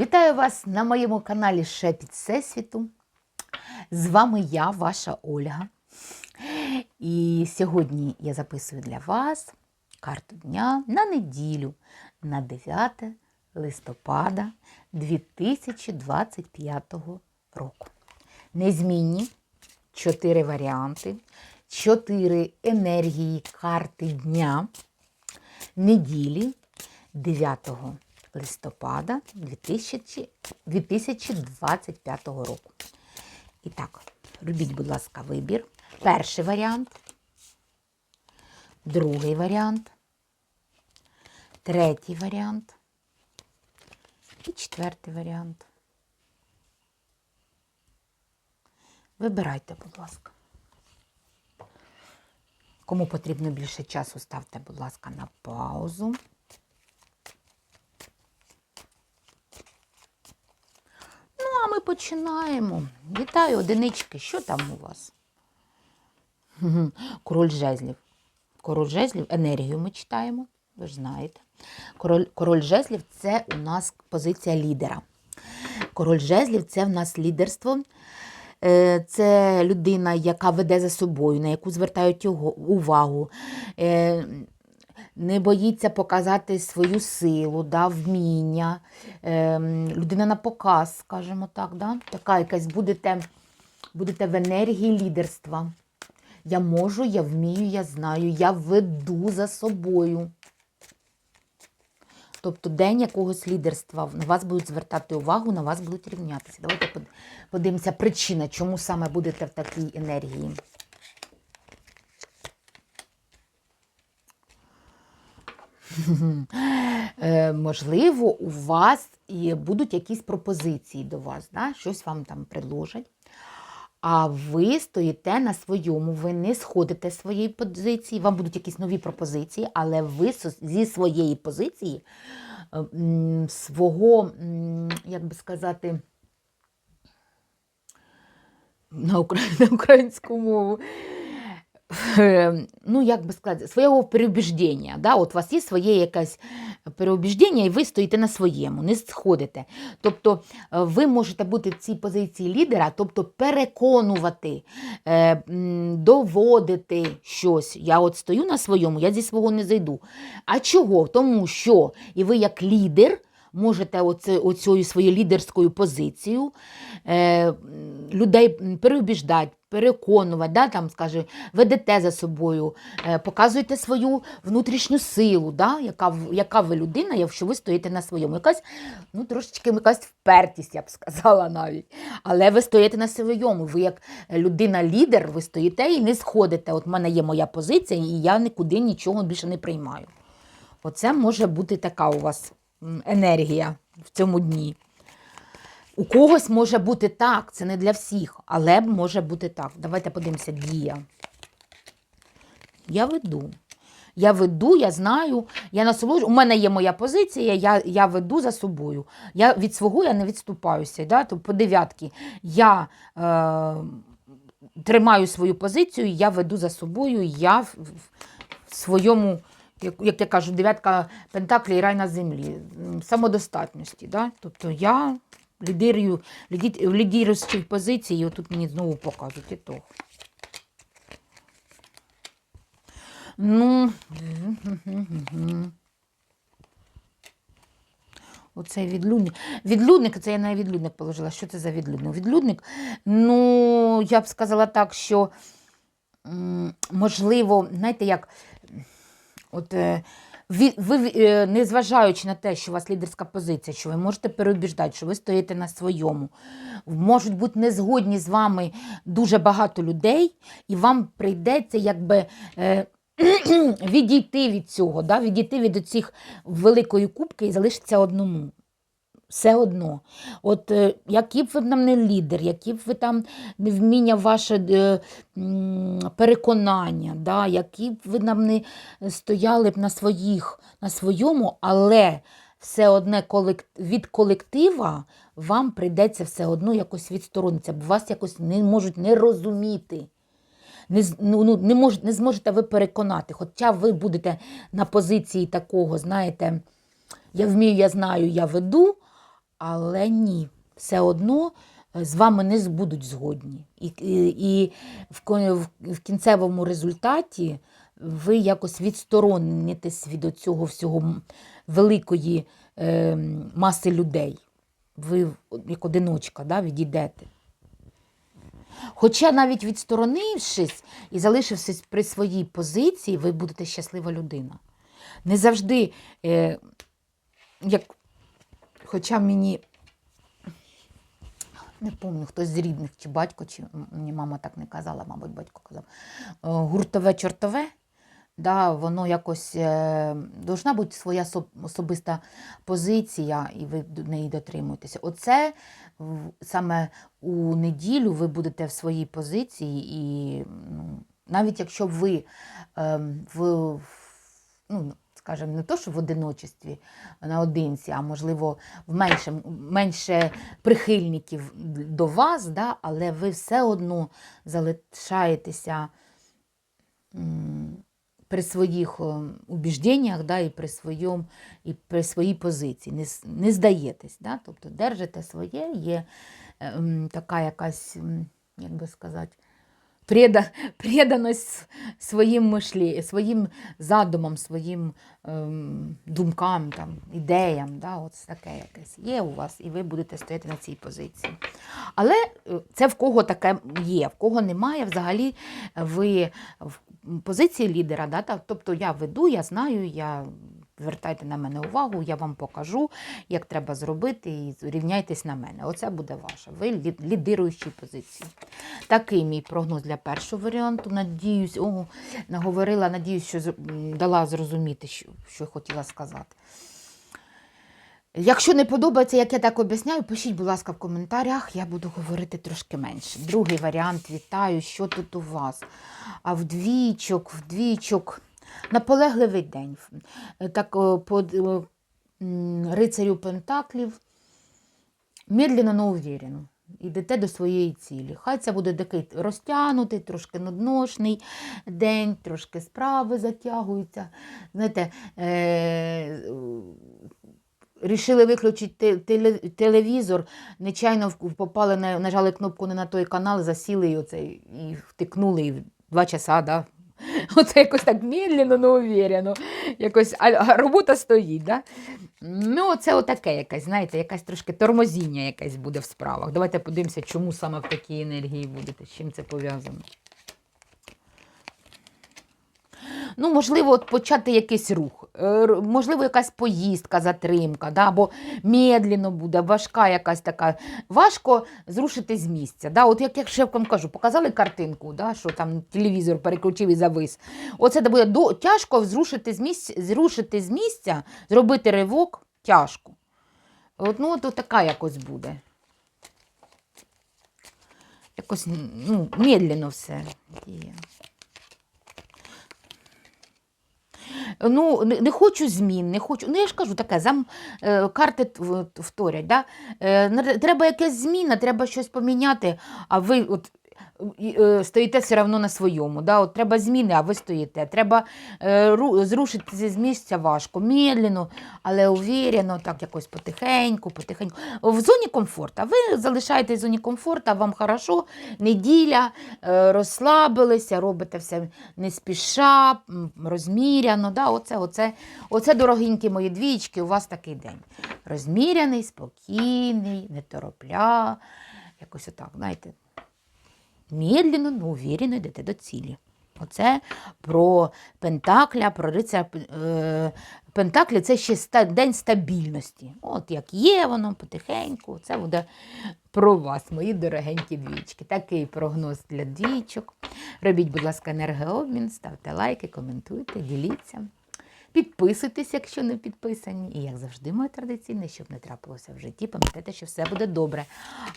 Вітаю вас на моєму каналі Шепіт Всесвіту. З вами я, ваша Ольга. І сьогодні я записую для вас карту дня на неділю на 9 листопада 2025 року. Незмінні чотири варіанти, чотири енергії карти дня неділі 9 листопада 2000 2025 року. І так, робіть, будь ласка, вибір. Перший варіант, другий варіант, третій варіант і четвертий варіант. Вибирайте, будь ласка. Кому потрібно більше часу, ставте, будь ласка, на паузу. А ми починаємо. Вітаю, одинички. Що там у вас? Король жезлів. Король жезлів, енергію ми читаємо, ви ж знаєте. Король, король жезлів це у нас позиція лідера. Король жезлів це в нас лідерство. Е, Це людина, яка веде за собою, на яку звертають увагу. Не боїться показати свою силу, да, вміння. Е, Людина на показ, скажімо так. Да? Така якась будете, будете в енергії лідерства. Я можу, я вмію, я знаю, я веду за собою. Тобто день якогось лідерства. На вас будуть звертати увагу, на вас будуть рівнятися. Давайте подивимося причина, чому саме будете в такій енергії. Можливо, у вас будуть якісь пропозиції до вас, да? щось вам там предложать. А ви стоїте на своєму, ви не сходите з своєї позиції, вам будуть якісь нові пропозиції, але ви зі своєї позиції, е, свого, як би сказати, на українську мову. Ну, як би сказати, свого переубіждення. Да? От у вас є своє якесь переубіждення, і ви стоїте на своєму, не сходите. Тобто е, ви можете бути в цій позиції лідера, тобто переконувати, е, доводити щось. Я от стою на своєму, я зі свого не зайду. А чого? Тому що і ви як лідер. Можете оце, оцею своєю лідерською позицією е, людей переубіждати, переконувати, да, там, скаже, ведете за собою, е, показуєте свою внутрішню силу, да, яка, яка ви людина, якщо ви стоїте на своєму. Якась, ну, трошечки якась впертість, я б сказала навіть. Але ви стоїте на своєму. Ви як людина-лідер, ви стоїте і не сходите. От в мене є моя позиція, і я нікуди нічого більше не приймаю. Оце може бути така у вас енергія в цьому дні. У когось може бути так, це не для всіх, але може бути так. Давайте подивимося, дія. Я веду. Я веду, я знаю, я насолоджу. У мене є моя позиція, я, я веду за собою. Я від свого я не відступаюся. Да? Тобто по дев'ятки я е, тримаю свою позицію, я веду за собою, я в, в- в своєму, як, я кажу, дев'ятка пентаклі і рай на землі, самодостатності. Да? Тобто я лідирую, ліді- в лідіруючій позиції, отут мені знову показують і то. Ну, Оцей відлюдник. Відлюдник, це я на відлюдник положила. Що це за відлюдник? Відлюдник, ну, я б сказала так, що можливо, знаєте, як от, е, ви, е, незважаючи на те, що у вас лідерська позиція, що ви можете переубіждати, що ви стоїте на своєму, можуть бути незгодні з вами дуже багато людей, і вам прийдеться якби. Е, відійти від цього, да? відійти від цих великої кубки і залишитися одному. Все одно. От е, які б ви там не лідер, які б ви там не вміння ваше е, переконання, да? які б ви там не стояли б на своїх, на своєму, але все одне від колектива вам прийдеться все одно якось відсторонитися, бо вас якось не можуть не розуміти. Не, ну, ну, не, мож, не зможете ви переконати. Хоча ви будете на позиції такого, знаєте, я вмію, я знаю, я веду, але ні, все одно е, з вами не будуть згодні. І, і, в кінцевому результаті ви якось відсторонитесь від цього всього великої е, маси людей. Ви як одиночка да, відійдете. Хоча навіть відсторонившись і залишившись при своїй позиції, ви будете щаслива людина. Не завжди, е, як, хоча мені не пам'ятаю, хтось з рідних, чи батько, чи мені мама так не казала, мабуть, батько казав. е, Гуртове-чортове, да, воно якось е, должна бути своя особиста позиція, і ви до неї дотримуєтеся. Оце саме у неділю ви будете в своїй позиції, і ну, навіть якщо ви ем, в- ну, скажімо, не то, що в одиночестві наодинці, а можливо, в менше, менше прихильників до вас, да, але ви все одно залишаєтеся при своїх е, убіжденнях да, і, при своєму, і при своїй позиції. Не, не здаєтесь. Да? Тобто держите своє, є е, така якась, як би сказати, преда, преданість своїм мишлі, своїм задумам, своїм ем, думкам, там, ідеям. Да? От таке якесь є у вас, і ви будете стояти на цій позиції. Але е, це в кого таке є, в кого немає, взагалі ви в позиції лідера. Да? Тобто я веду, я знаю, я. Звертайте на мене увагу, я вам покажу, як треба зробити, і рівняйтесь на мене. Оце буде ваше. Ви лі- лідируючі позиції. Такий мій прогноз для першого варіанту. Надіюсь, о, наговорила, надіюсь, що дала зрозуміти, що, що хотіла сказати. Якщо не подобається, як я так об'ясняю, пишіть, будь ласка, в коментарях, я буду говорити трошки менше. Другий варіант вітаю, що тут у вас. А вдвічок, вдвічок, наполегливий день. Так, о, по е, рицарю Пентаклів, медленно, но уверенно. Йдете до своєї цілі. Хай це буде такий розтягнутий, трошки нудношний день, трошки справи затягуються. Знаєте, е- рішили виключити телевізор, нечайно попали, нажали кнопку не на той канал, засіли і, оце, і втикнули і два часа, да? Оце якось так медленно, не уверено. Якось, а, робота стоїть. Да? Ну, це отаке якесь, знаєте, якась трошки тормозіння якесь буде в справах. Давайте подивимося, чому саме в такій енергії будете, з чим це пов'язано. Ну, можливо, от почати якийсь рух, Е, можливо, якась поїздка, затримка, да? або медленно буде, важка якась така. Важко зрушити з місця. Да? От як, як ще вам кажу, показали картинку, да? що там телевізор переключив і завис. Оце буде до... тяжко зрушити з місця, зрушити з місця, зробити ривок тяжко. От, ну, от така якось буде. Якось ну, медленно все діє. Ну, не, не хочу змін, не хочу. Ну, я ж кажу, таке, зам, е, карти вторять. Да? Е, треба якась зміна, треба щось поміняти, а ви от, стоїте все одно на своєму. Да? От, треба зміни, а ви стоїте. Треба е, ру, зрушити з місця важко, медленно, але уверено, так якось потихеньку, потихеньку. В зоні комфорту. Ви залишаєтесь в зоні комфорту, вам хорошо, неділя, е, розслабилися, робите все не спіша, розміряно. Да? Оце, оце, оце, дорогенькі мої двічки, у вас такий день. Розміряний, спокійний, не торопля. Якось отак, знаєте, медленно, но уверенно йдете до цілі. Оце про Пентакля, про рицаря е, Пентаклі це ще ста, день стабільності. От як є воно потихеньку, це буде про вас, мої дорогенькі двічки. Такий прогноз для двічок. Робіть, будь ласка, енергообмін, ставте лайки, коментуйте, діліться. Підписуйтесь, якщо не підписані. І як завжди, моє традиційне, щоб не трапилося в житті, пам'ятайте, що все буде добре.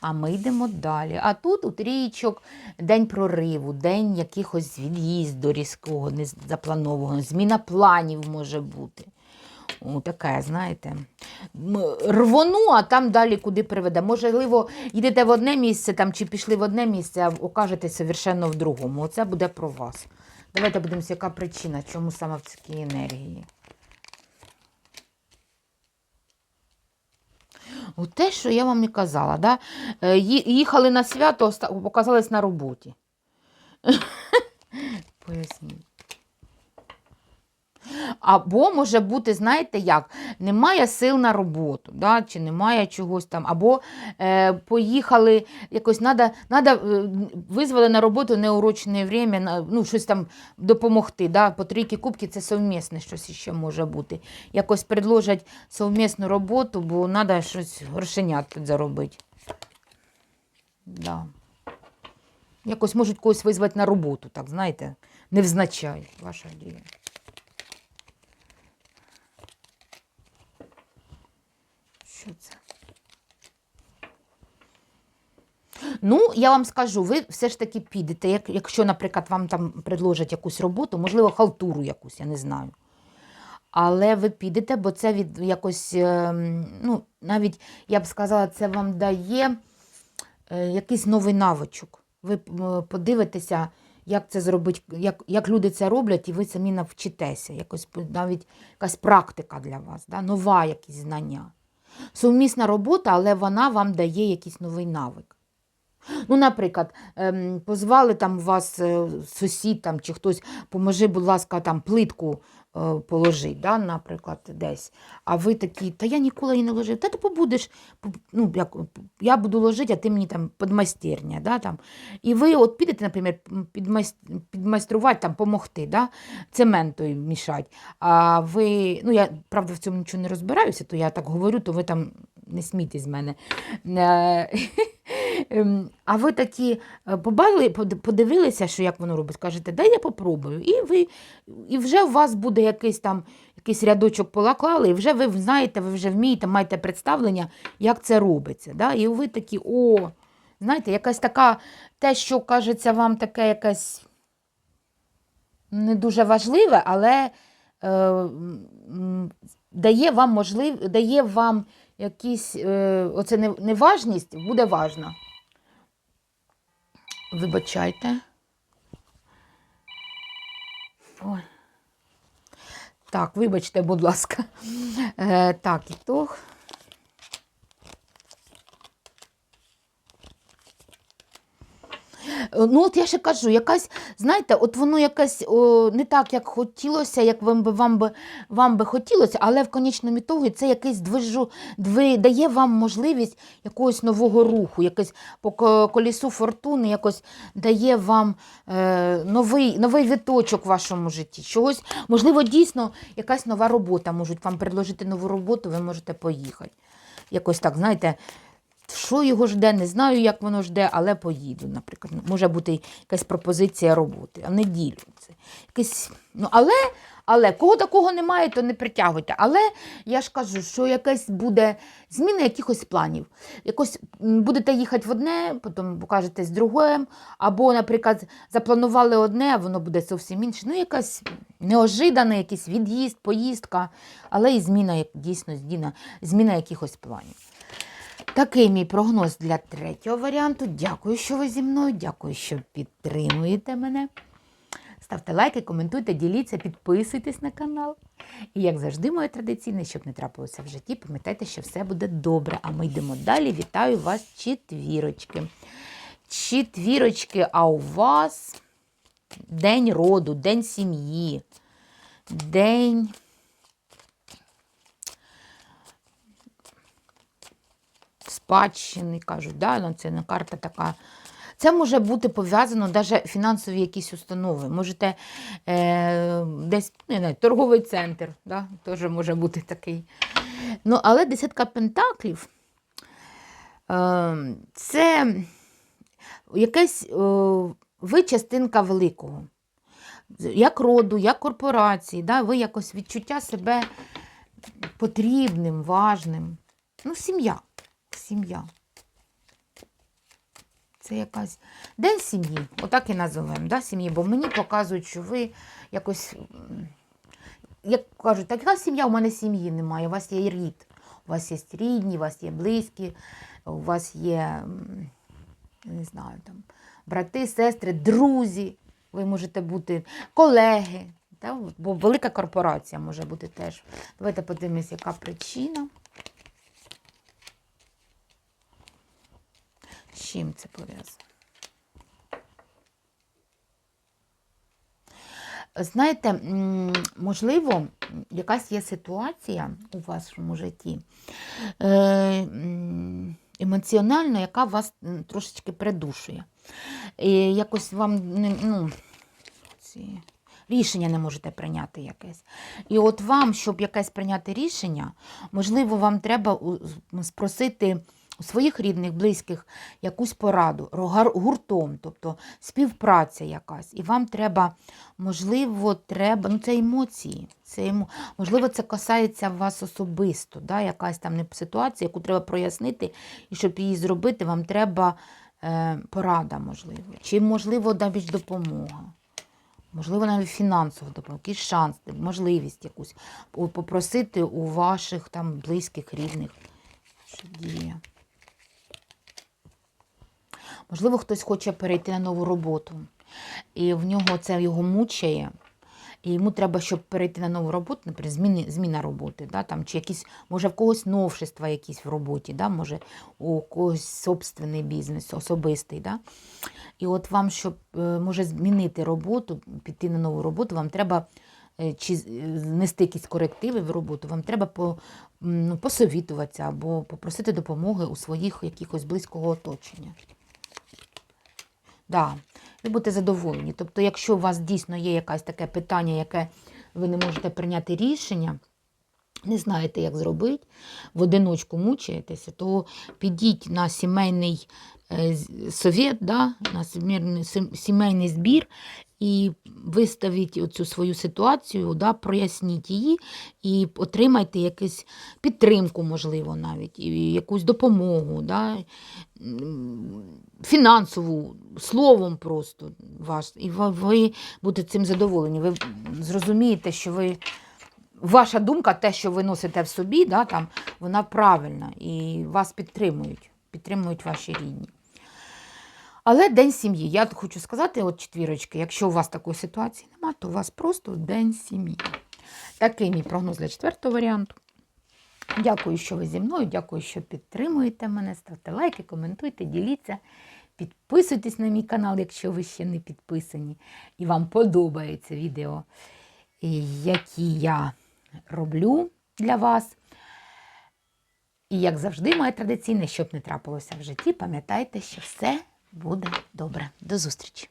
А ми йдемо далі. А тут у трійчок день прориву, день якихось від'їзду різкого, незапланованого, зміна планів може бути. О, таке, знаєте. Рвону, а там далі куди приведе. Можливо, йдете в одне місце там, чи пішли в одне місце, а окажетесь совершенно в другому. Оце буде про вас. Давайте подивимося, яка причина, чому саме в цій енергії. От те, що я вам і казала, да? Е, їхали на свято, показались на роботі. Поясніть. Або може бути, знаєте як, немає сил на роботу, да? чи немає чогось там, або е, поїхали якось, надо, надо, е, визвали на роботу неурочне время, ну, щось там допомогти. Да? По трійки кубки це совмісне щось ще може бути. Якось предложать совмісну роботу, бо треба щось грошенят тут заробити. Да. Якось можуть когось визвати на роботу, так, знаєте, невзначай ваша дія. Що це? Ну, я вам скажу, ви все ж таки підете, як, якщо, наприклад, вам там предложать якусь роботу, можливо, халтуру якусь, я не знаю. Але ви підете, бо це від якось, ем, ну, навіть я б сказала, це вам дає е, якийсь новий навичок. Ви подивитеся, як це зробити, як, як люди це роблять, і ви самі навчитеся. Якось навіть якась практика для вас, да? нова якісь знання. Сумісна робота, але вона вам дає якийсь новий навик. Ну, наприклад, ем, позвали там вас е, сусід там, чи хтось, поможи, будь ласка, там плитку е, положи, да, наприклад, десь. А ви такі, та я ніколи її не ложив. Та ти побудеш, ну, як, я буду ложити, а ти мені там підмайстерня. Да, там. І ви от підете, наприклад, підмайс- підмайструвати, там, помогти, да, цементою мішати. А ви, ну я правда в цьому нічого не розбираюся, то я так говорю, то ви там не смійтесь з мене. Ем, А ви такі е, побачили, подивилися, що як воно робить, кажете, дай я попробую. І ви, і вже у вас буде якийсь там якийсь рядочок полаклали, і вже ви знаєте, ви вже вмієте, маєте представлення, як це робиться. Да? І ви такі, о, знаєте, якась така, те, що кажеться вам таке якесь не дуже важливе, але е, дає вам можлив, дає вам якісь, е, оце неважність буде важна. Вибачайте. Ой. Так, вибачте, будь ласка. Е, так, і то. Ну, от я ще кажу, якась, знаєте, от воно якась о, не так, як хотілося, як вам би, вам би, вам би хотілося, але в конечному ітогі це якийсь движу, дви, дає вам можливість якогось нового руху, якось по колісу фортуни, якось дає вам е, новий, новий виточок в вашому житті. Чогось, можливо, дійсно якась нова робота. Можуть вам предложити нову роботу, ви можете поїхати. Якось так, знаєте, що його жде, не знаю, як воно жде, але поїду, наприклад. Може бути якась пропозиція роботи, а неділю. Це якесь, ну, але, але кого такого немає, то не притягуйте. Але я ж кажу, що якась буде зміна якихось планів. Якось будете їхати в одне, потім покажетесь другим, або, наприклад, запланували одне, а воно буде зовсім інше. Ну, якась неожиданий якийсь від'їзд, поїздка, але і зміна, дійсно, зміна, зміна якихось планів. Такий мій прогноз для третього варіанту. Дякую, що ви зі мною. Дякую, що підтримуєте мене. Ставте лайки, коментуйте, діліться, підписуйтесь на канал. І, як завжди, моє традиційне, щоб не трапилося в житті, пам'ятайте, що все буде добре. А ми йдемо далі. Вітаю вас, четвірочки. Четвірочки, а у вас день роду, день сім'ї, день. Спадщини, кажуть, да? це не карта така. Це може бути пов'язано навіть фінансові якісь установи. Можете е, десь не знаю, торговий центр, да? теж може бути такий. Ну, але десятка пентаклів е, це якась е, ви частинка великого. Як роду, як корпорації, да? ви якось відчуття себе потрібним, важним. Ну, сім'я. Сім'я. Це якась день сім'ї, отак і називаємо, да, сім'ї, бо мені показують, що ви якось, як кажуть, така сім'я, у мене сім'ї немає, у вас є рід, у вас є рідні, у вас є близькі, у вас є, не знаю, там, брати, сестри, друзі, ви можете бути колеги, да, бо велика корпорація може бути теж. Давайте подивимось, яка причина. Чим це пов'язано? Знаєте, можливо, якась є ситуація у вашому житті е, емоціонально, яка вас трошечки придушує. І якось вам ну, ці, рішення не можете прийняти якесь. І от вам, щоб якесь прийняти рішення, можливо, вам треба спросити своїх рідних, близьких якусь пораду гуртом, тобто співпраця якась. І вам треба, можливо, треба, ну це емоції. Це емо... Можливо, це касається вас особисто, да? якась там ситуація, яку треба прояснити, і щоб її зробити, вам треба е, порада, можливо. Чи, можливо, навіть допомога. Можливо, навіть фінансова допомога, якийсь шанс, можливість якусь попросити у ваших там близьких, рідних. Що діє. Можливо, хтось хоче перейти на нову роботу, і в нього це його мучає. І йому треба, щоб перейти на нову роботу, наприклад, зміни, зміна роботи, да, там, чи якісь, може в когось новшества якісь в роботі, да, може у когось собственний бізнес, особистий. Да. І от вам, щоб е, може змінити роботу, піти на нову роботу, вам треба е, чи е, внести якісь корективи в роботу, вам треба по, ну, посовітуватися або попросити допомоги у своїх якихось близького оточення. Да, ви будете задоволені. Тобто, якщо у вас дійсно є якесь таке питання, яке ви не можете прийняти рішення, не знаєте, як зробити, в одиночку мучаєтеся, то підіть на сімейний совет, да, на сімейний, збір і виставіть оцю свою ситуацію, да, проясніть її і отримайте якусь підтримку, можливо, навіть, і якусь допомогу, да, фінансову, словом просто ваш. І ви будете цим задоволені. Ви зрозумієте, що ви ваша думка, те, що ви носите в собі, да, там, вона правильна і вас підтримують, підтримують ваші рідні. Але день сім'ї. Я хочу сказати, от четвірочки, якщо у вас такої ситуації немає, то у вас просто день сім'ї. Такий мій прогноз для четвертого варіанту. Дякую, що ви зі мною, дякую, що підтримуєте мене. Ставте лайки, коментуйте, діліться, підписуйтесь на мій канал, якщо ви ще не підписані, і вам подобаються відео, які я роблю для вас. І як завжди, моє традиційне, щоб не трапилося в житті, пам'ятайте, що все буде добре. До зустрічі!